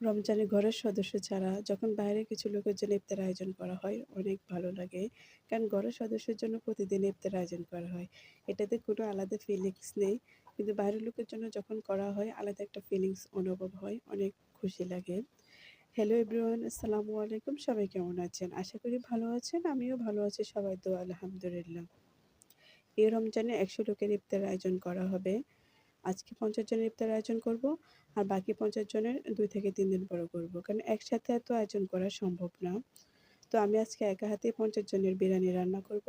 রমজানে ঘরের সদস্য ছাড়া যখন বাইরে কিছু লোকের জন্য ইফতার আয়োজন করা হয়, অনেক ভালো লাগে। কারণ ঘরের সদস্যের জন্য প্রতিদিন ইফতার আয়োজন করা হয়। এটাতে কোনো আলাদা ফিলিংস নেই। কিন্তু বাইরের লোকের জন্য যখন করা হয়, আলাদা একটা ফিলিংস অনুভব হয়, অনেক খুশি লাগে। হ্যালো এভরিওয়ান আসসালামু আলাইকুম। সবাই কেমন আছেন? আশা করি ভালো আছেন, আমিও ভালো আছি। সবাই তো আলহামদুলিল্লাহ। এই রমজানে একশো লোকের ইফতার আয়োজন করা হবে। আজকে পঞ্চাশ জনের ইফতার আয়োজন করব, আর বাকি পঞ্চাশ জনের দুই থেকে তিন দিন পরে করব। কারণ একসাথে এত আয়োজন করা সম্ভব না। তো আমি আজকে একা হাতেই পঞ্চাশ জনের বিরিয়ানি রান্না করব,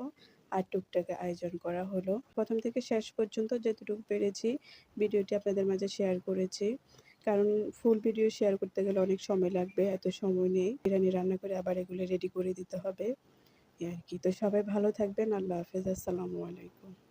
আর টুকটাকে আয়োজন করা হলো। প্রথম থেকে শেষ পর্যন্ত যতটুকু পেরেছি, ভিডিওটি আপনাদের মাঝে শেয়ার করেছি। কারণ ফুল ভিডিও শেয়ার করতে গেলে অনেক সময় লাগবে, এত সময় নেই। বিরিয়ানি রান্না করে আবার এগুলো রেডি করে দিতে হবে। আর কি। তো সবাই ভালো থাকবেন। আল্লাহ হাফেজ। আসসালামু আলাইকুম।